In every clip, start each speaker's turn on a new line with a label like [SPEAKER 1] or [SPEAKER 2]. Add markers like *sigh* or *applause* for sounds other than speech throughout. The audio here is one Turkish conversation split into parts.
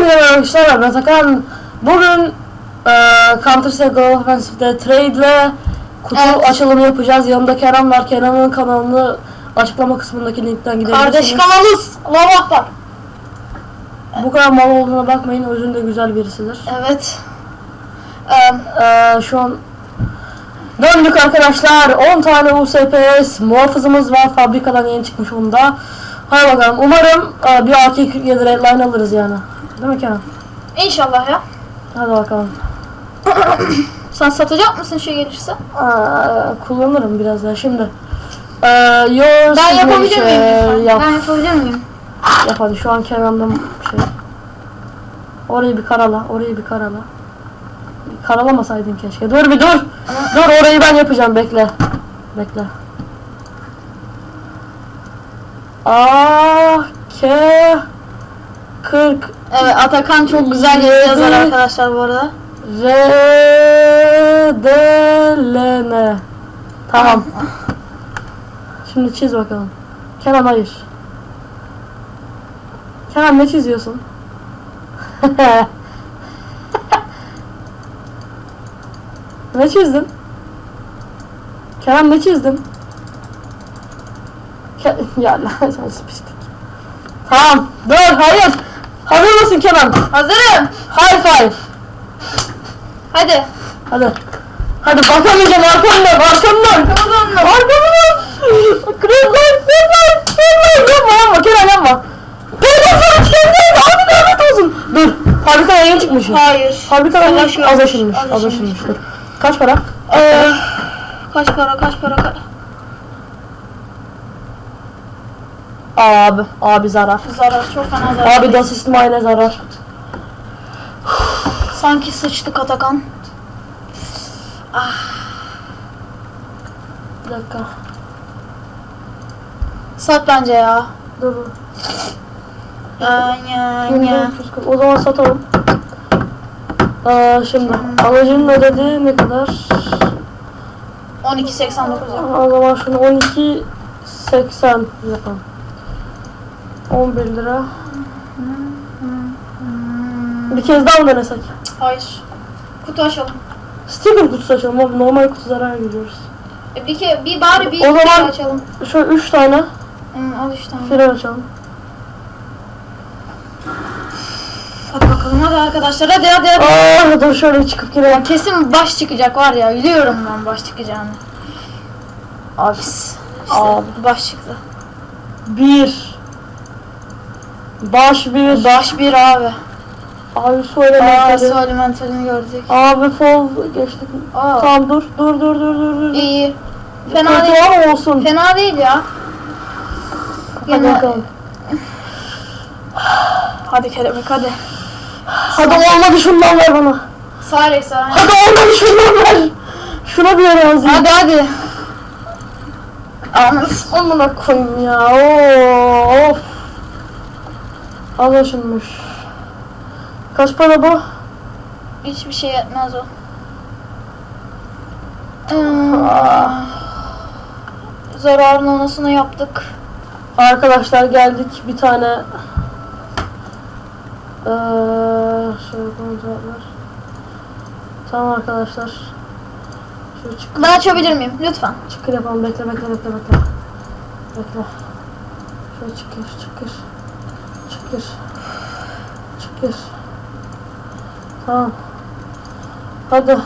[SPEAKER 1] Merhaba arkadaşlar ben Atakan. Bugün eee Counter Strike Offensive'de trade ile kutu
[SPEAKER 2] Evet.
[SPEAKER 1] açılımı yapacağız. Yanımda Kerem var. Kerem'in kanalını açıklama kısmındaki linkten gidebilirsiniz.
[SPEAKER 2] Kardeş kanalız. Allah bak.
[SPEAKER 1] Bu kadar mal olduğuna bakmayın. Özünde güzel birisidir.
[SPEAKER 2] Evet. Ee,
[SPEAKER 1] Eee şu an döndük arkadaşlar. 10 tane USPS muhafızımız var. Fabrikadan yeni çıkmış onda. Hadi bakalım. Umarım eee, bir AK-47 Redline alırız yani. Değil mi Kerem?
[SPEAKER 2] inşallah ya.
[SPEAKER 1] Hadi bakalım. *coughs*
[SPEAKER 2] Sen satacak mısın şey gelirse?
[SPEAKER 1] Aa, kullanırım biraz daha şimdi. Ee, your
[SPEAKER 2] Ben yapabilir
[SPEAKER 1] signature
[SPEAKER 2] miyim?
[SPEAKER 1] Yap,
[SPEAKER 2] Ben yapabilir miyim?
[SPEAKER 1] yap hadi şu an Kerem'den şey. Orayı bir karala, orayı bir karala. Karalamasaydın keşke. Dur bir dur. Dur orayı ben yapacağım bekle. Bekle. A K 40
[SPEAKER 2] Evet Atakan çok güzel yazı yazar arkadaşlar bu arada.
[SPEAKER 1] R D L N. Tamam. Şimdi çiz bakalım. Kenan hayır. Kenan ne çiziyorsun? *laughs* ne çizdin? Kenan ne çizdin? Ke *laughs* ya lan sen. Tamam. Dur hayır. Hazır mısın Kenan?
[SPEAKER 2] Hazırım.
[SPEAKER 1] High five.
[SPEAKER 2] Hadi.
[SPEAKER 1] Hadi. Hadi bakamayacağım arkamdan arkamdan.
[SPEAKER 2] Arkamdan?
[SPEAKER 1] Arkamdan. Kırıklar kırıklar kırıklar. Yapma yapma Kenan yapma. Sana kendin abi lanet olsun. Dur. Fabrika yeni çıkmış.
[SPEAKER 2] Hayır.
[SPEAKER 1] Fabrika
[SPEAKER 2] Savaş
[SPEAKER 1] az aşılmış.
[SPEAKER 2] Az aşılmış.
[SPEAKER 1] Dur. Kaç para?
[SPEAKER 2] Ee, kaç para kaç para kaç?
[SPEAKER 1] Abi. Abi zarar.
[SPEAKER 2] Zarar çok fena zarar.
[SPEAKER 1] Abi das İsmail'e zarar.
[SPEAKER 2] Sanki sıçtık Atakan.
[SPEAKER 1] Bir dakika.
[SPEAKER 2] Sat bence ya.
[SPEAKER 1] Dur.
[SPEAKER 2] Ya ya.
[SPEAKER 1] O zaman satalım. Aa, şimdi alıcının ödediği ne kadar?
[SPEAKER 2] 12.89 yap.
[SPEAKER 1] O zaman şunu 12 80 yapalım. 11 lira. Bir kez daha mı denesek?
[SPEAKER 2] Hayır. Kutu açalım.
[SPEAKER 1] Sticker kutusu açalım abi. Normal kutu zarar görüyoruz.
[SPEAKER 2] E, bir ke bir bari bir
[SPEAKER 1] O
[SPEAKER 2] kere
[SPEAKER 1] zaman-
[SPEAKER 2] açalım.
[SPEAKER 1] Şöyle 3 tane
[SPEAKER 2] Hı, al üç tane.
[SPEAKER 1] fren açalım.
[SPEAKER 2] Hadi bakalım hadi arkadaşlar hadi hadi hadi.
[SPEAKER 1] Aa, dur şöyle çıkıp girelim.
[SPEAKER 2] Kesin baş çıkacak var ya biliyorum ben baş çıkacağını. Abi işte
[SPEAKER 1] Abi.
[SPEAKER 2] baş çıktı.
[SPEAKER 1] 1 Baş 1
[SPEAKER 2] Baş bir abi.
[SPEAKER 1] Abi söyle
[SPEAKER 2] Aa
[SPEAKER 1] mentali.
[SPEAKER 2] gördük.
[SPEAKER 1] Abi fall geçtik.
[SPEAKER 2] Aa
[SPEAKER 1] Tamam dur dur dur dur dur dur.
[SPEAKER 2] iyi. Fena
[SPEAKER 1] Kötü
[SPEAKER 2] değil.
[SPEAKER 1] ama olsun.
[SPEAKER 2] Fena değil ya.
[SPEAKER 1] Hadi
[SPEAKER 2] Yine-
[SPEAKER 1] bakalım.
[SPEAKER 2] Hadi kelebek hadi.
[SPEAKER 1] Hadi olmadı şundan ver bana.
[SPEAKER 2] Sare sare.
[SPEAKER 1] Hadi olmadı şundan ver. Şuna bir yere yazayım.
[SPEAKER 2] Hadi hadi.
[SPEAKER 1] Amına koyayım ya. Oo, of. Az aşınmış. Kaç para bu?
[SPEAKER 2] Hiçbir şey etmez o. Hmm. Zararın anasını yaptık.
[SPEAKER 1] Arkadaşlar geldik bir tane eee şöyle kontratlar. Tamam arkadaşlar. Şöyle çık
[SPEAKER 2] Ben açabilir miyim? Lütfen.
[SPEAKER 1] çıkır yapalım. Bekle bekle bekle bekle. Bekle. Şöyle çıkır çıkır. Çıkır. Çıkır. Tamam. Hadi.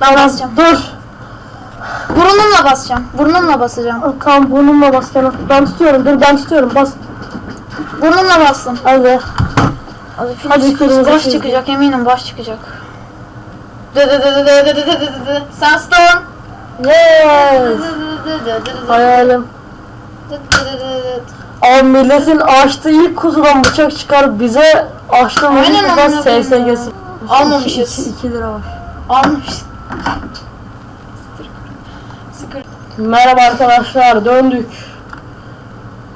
[SPEAKER 2] Ben basacağım.
[SPEAKER 1] Dur.
[SPEAKER 2] Burnumla basacağım. Burnumla basacağım.
[SPEAKER 1] Kan burnumla bas Kenan. Ben tutuyorum. Dur ben tutuyorum. Bas.
[SPEAKER 2] Burnumla bastım.
[SPEAKER 1] Hadi.
[SPEAKER 2] Hadi,
[SPEAKER 1] Hadi kırmızı
[SPEAKER 2] baş
[SPEAKER 1] çizgi.
[SPEAKER 2] çıkacak eminim baş çıkacak. Dı dı dı dı dı dı dı dı dı dı.
[SPEAKER 1] Yes.
[SPEAKER 2] Dı dı dı dı dı dı.
[SPEAKER 1] Hayalim.
[SPEAKER 2] Dı dı dı dı dı.
[SPEAKER 1] Abi milletin açtığı ilk kutudan bıçak çıkar bize açtığımız
[SPEAKER 2] Aynen
[SPEAKER 1] ilk kutudan
[SPEAKER 2] amına koyayım
[SPEAKER 1] SSG'si.
[SPEAKER 2] Almamışız.
[SPEAKER 1] 2 lira var.
[SPEAKER 2] Almış. Sıkır.
[SPEAKER 1] Merhaba arkadaşlar döndük.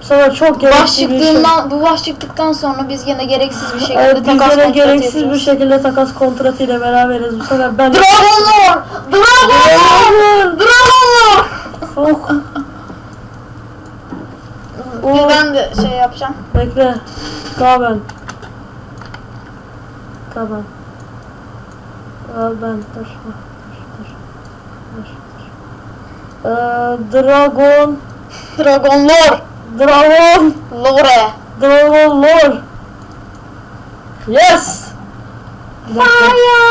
[SPEAKER 1] Bu sefer çok gereksiz
[SPEAKER 2] Baş
[SPEAKER 1] bir şey.
[SPEAKER 2] çıktığından, bu baş çıktıktan sonra biz yine gereksiz bir şekilde
[SPEAKER 1] Evet, biz
[SPEAKER 2] takas
[SPEAKER 1] yine
[SPEAKER 2] kontratı
[SPEAKER 1] gereksiz bir
[SPEAKER 2] yapıyoruz.
[SPEAKER 1] şekilde takas kontratı ile beraberiz. Bu sefer ben...
[SPEAKER 2] Dragonlar! Dragonlar! Dragonlar!
[SPEAKER 1] Sok.
[SPEAKER 2] Bir ben de şey yapacağım.
[SPEAKER 1] Bekle. Daha ben. Tamam. Al ben dur. Dur dur. Dur dur. Ee, Dragon.
[SPEAKER 2] Dragon Lore.
[SPEAKER 1] Dragon.
[SPEAKER 2] Lore.
[SPEAKER 1] Dragon Lord. Yes.
[SPEAKER 2] Fire.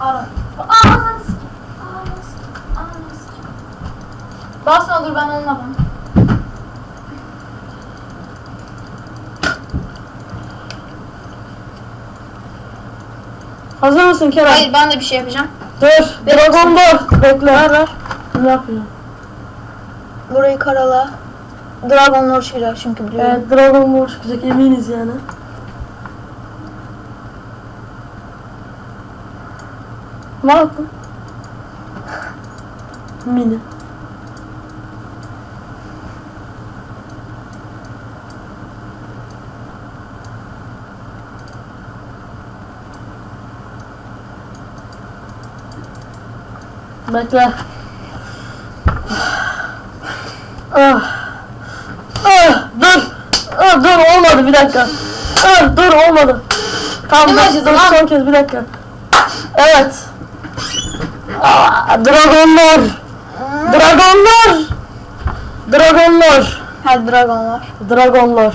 [SPEAKER 2] Ara. Basma dur ben olmadım.
[SPEAKER 1] Hazır mısın Kerem?
[SPEAKER 2] Hayır ben de bir şey yapacağım.
[SPEAKER 1] Dur. Dragon Lord. Bekle. Ver ver. Ne yapıyorsun?
[SPEAKER 2] Burayı karala. Dragon Lore çıkacak çünkü biliyorum.
[SPEAKER 1] Evet Dragon Lord çıkacak eminiz yani. Ne yaptın? *laughs* Mini. Bekle. Ah. Ah, dur. Ah, dur olmadı bir dakika. Ah, dur olmadı. Tamam dur, dur son kez bir dakika. Evet. Ah, Dragonlar. Dragonlar. Dragonlar.
[SPEAKER 2] Lore.
[SPEAKER 1] Dragonlar.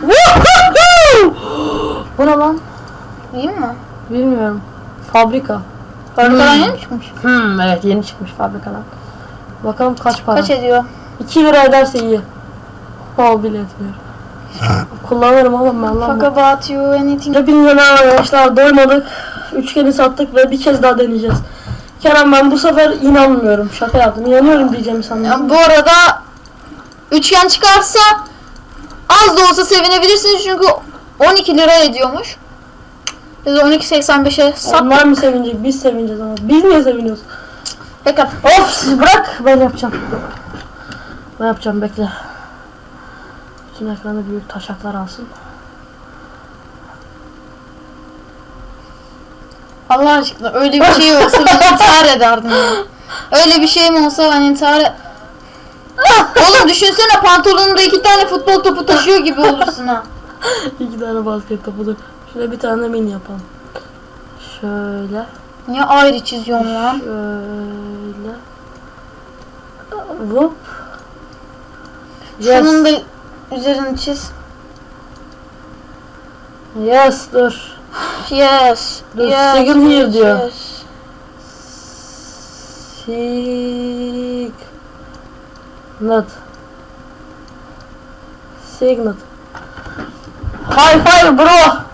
[SPEAKER 1] Woohoo! Bu ne lan?
[SPEAKER 2] İyi mi?
[SPEAKER 1] Bilmiyorum. Fabrika.
[SPEAKER 2] Fabrikadan
[SPEAKER 1] Hmm.
[SPEAKER 2] yeni mi çıkmış?
[SPEAKER 1] Hmm, evet yeni çıkmış fabrikadan. Bakalım kaç para.
[SPEAKER 2] Kaç ediyor?
[SPEAKER 1] 2 lira ederse iyi. Ol bile etmiyor. Kullanırım oğlum ben lan.
[SPEAKER 2] Fuck about you anything.
[SPEAKER 1] Hepinize merhaba arkadaşlar doymadık. Üçgeni sattık ve bir kez daha deneyeceğiz. Kerem ben bu sefer inanmıyorum. Şaka yaptım. İnanıyorum diyeceğimi sandım.
[SPEAKER 2] Ya bu arada üçgen çıkarsa az da olsa sevinebilirsiniz çünkü 12 lira ediyormuş. Biz 12.85'e sattık.
[SPEAKER 1] Onlar mı sevinecek? Biz sevineceğiz ama. Biz niye seviniyoruz?
[SPEAKER 2] Bekle.
[SPEAKER 1] Of siz bırak ben yapacağım. Ben yapacağım bekle. Bütün ekranı büyük taşaklar alsın.
[SPEAKER 2] Allah aşkına öyle bir şey olsa ben *laughs* intihar ederdim ya. Öyle bir şeyim olsa ben intihar e- Oğlum düşünsene pantolonunda iki tane futbol topu taşıyor gibi olursun ha.
[SPEAKER 1] İki tane basket topudur. Şöyle bir tane mini yapalım. Şöyle.
[SPEAKER 2] Niye ayrı çiziyorsun lan?
[SPEAKER 1] Şöyle. Vup. Yes.
[SPEAKER 2] Şunun da üzerini çiz.
[SPEAKER 1] Yes dur.
[SPEAKER 2] Yes.
[SPEAKER 1] Dur,
[SPEAKER 2] yes,
[SPEAKER 1] here
[SPEAKER 2] yes,
[SPEAKER 1] diyor.
[SPEAKER 2] yes.
[SPEAKER 1] Sig. Nut. Signet. High five bro.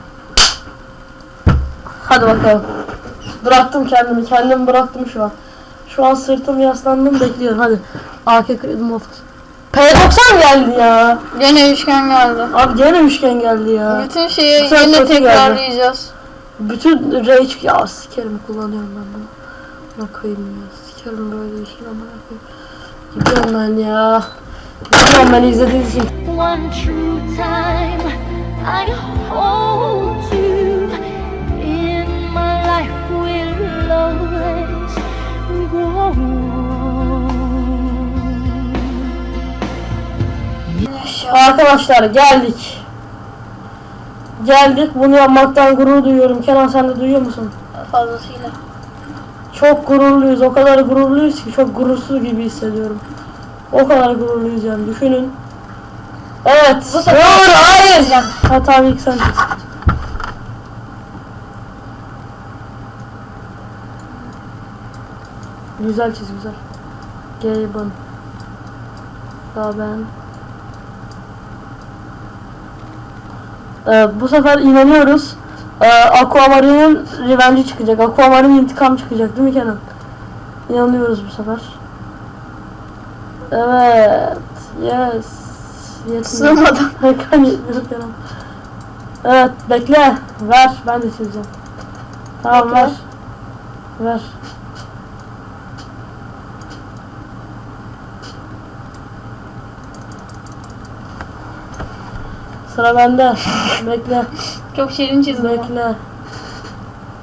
[SPEAKER 1] Hadi bakalım. Bıraktım kendimi. Kendimi bıraktım şu an. Şu an sırtım yaslandım bekliyorum. Hadi. AK of. P90 geldi ya.
[SPEAKER 2] Gene üçgen geldi.
[SPEAKER 1] Abi gene üçgen geldi ya.
[SPEAKER 2] Bütün şeyi
[SPEAKER 1] Bu sefer
[SPEAKER 2] yine
[SPEAKER 1] kötü geldi.
[SPEAKER 2] tekrarlayacağız.
[SPEAKER 1] Bütün rage ya sikerim kullanıyorum ben bunu. Buna koyayım ya. Sikerim böyle işin amına koyayım. Gidiyorum ben ya. Gidiyorum ben izlediğiniz için.
[SPEAKER 3] one true time I hold you always go on.
[SPEAKER 1] Arkadaşlar geldik. Geldik. Bunu yapmaktan gurur duyuyorum. Kenan sen de duyuyor musun?
[SPEAKER 2] Fazlasıyla.
[SPEAKER 1] Çok gururluyuz. O kadar gururluyuz ki çok gurursuz gibi hissediyorum. O kadar gururluyuz yani. Düşünün. Evet.
[SPEAKER 2] Bu sefer
[SPEAKER 1] hayır.
[SPEAKER 2] hayır.
[SPEAKER 1] Ha tamam ilk sen Güzel çiz güzel. Gaben. Gaben. Ee, bu sefer inanıyoruz. Ee, Aquamarine'in revenge'i çıkacak. Aquamarine intikam çıkacak değil mi Kenan? İnanıyoruz bu sefer. Evet. Yes.
[SPEAKER 2] Sığmadım. *laughs*
[SPEAKER 1] Hakan yetmiyor Kenan. Evet bekle. Ver. Ben de çizeceğim. Tamam
[SPEAKER 2] Bekle.
[SPEAKER 1] ver. Ver. Sıra bende. Bekle.
[SPEAKER 2] Çok şirin çizdim.
[SPEAKER 1] Bekle.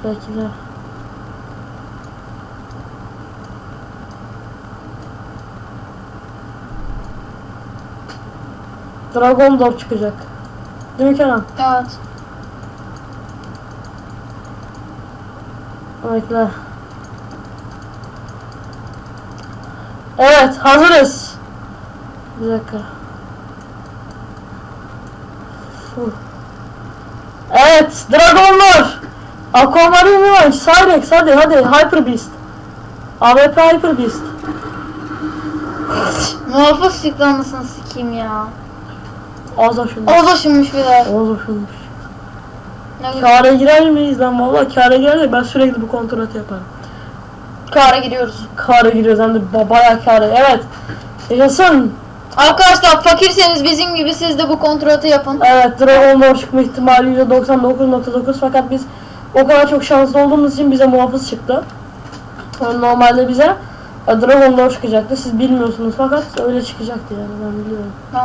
[SPEAKER 1] Bekle. Dragon Dog çıkacak. Değil mi Kenan?
[SPEAKER 2] Evet.
[SPEAKER 1] Bekle. Evet hazırız. Bir dakika. Evet Dragonlar. Aquamarine Revenge, Cyrex hadi hadi Hyper Beast. AWP Hyper Beast.
[SPEAKER 2] Muhafız çıktı anasını sikeyim ya.
[SPEAKER 1] Az aşınmış.
[SPEAKER 2] O taşınmış bir de.
[SPEAKER 1] Az aşınmış. Kâra girer miyiz lan valla kâra girer de ben sürekli bu kontratı yaparım.
[SPEAKER 2] Kâra giriyoruz.
[SPEAKER 1] Kâra giriyoruz hem de ba- bayağı kâra. Evet. Yaşasın.
[SPEAKER 2] Arkadaşlar fakirseniz bizim gibi siz de bu kontratı yapın.
[SPEAKER 1] Evet Dragon Lord çıkma ihtimali %99.9 fakat biz o kadar çok şanslı olduğumuz için bize muhafız çıktı. Yani normalde bize e, Dragon Lord çıkacaktı. Siz bilmiyorsunuz fakat öyle çıkacaktı yani ben biliyorum.
[SPEAKER 2] De.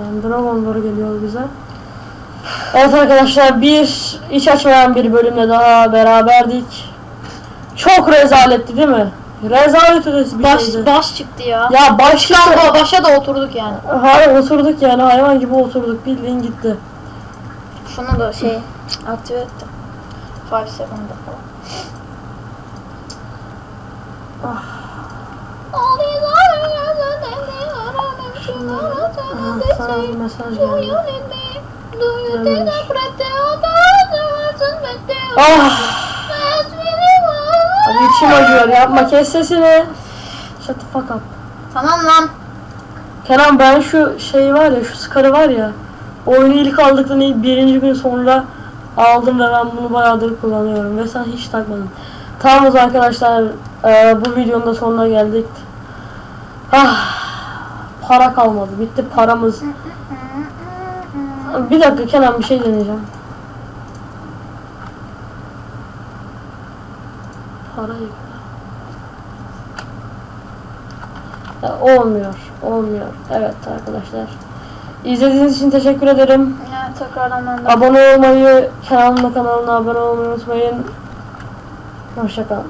[SPEAKER 1] Yani Dragon Lord geliyor bize. Evet arkadaşlar bir iç açmayan bir bölümle daha beraberdik. Çok rezaletti değil mi? Rezalet ötesi bir
[SPEAKER 2] Baş,
[SPEAKER 1] şeydi.
[SPEAKER 2] baş çıktı ya.
[SPEAKER 1] Ya baş
[SPEAKER 2] Başkan bu başa da oturduk yani.
[SPEAKER 1] Hayır oturduk yani hayvan gibi oturduk bildiğin gitti.
[SPEAKER 2] Şunu da şey aktive ettim. 5 second'da falan.
[SPEAKER 1] Ah. Sana bir mesaj geldi. Ah! İçim acıyor yapma kes sesini. Shut the fuck up.
[SPEAKER 2] Tamam lan.
[SPEAKER 1] Kenan ben şu şey var ya şu skarı var ya oyunu ilk aldıktan ilk birinci gün sonra aldım ve ben bunu bayağıdır kullanıyorum ve sen hiç takmadın. Tamam o zaman arkadaşlar eee, bu videonun da sonuna geldik. Ah, para kalmadı bitti paramız. *laughs* Bir dakika Kenan bir şey deneyeceğim. Para yok. Ya, olmuyor, olmuyor. Evet arkadaşlar. İzlediğiniz için teşekkür ederim.
[SPEAKER 2] Ya tekrardan ben de.
[SPEAKER 1] Abone olmayı, Kenan'ın kanalına abone olmayı unutmayın. Hoşçakalın.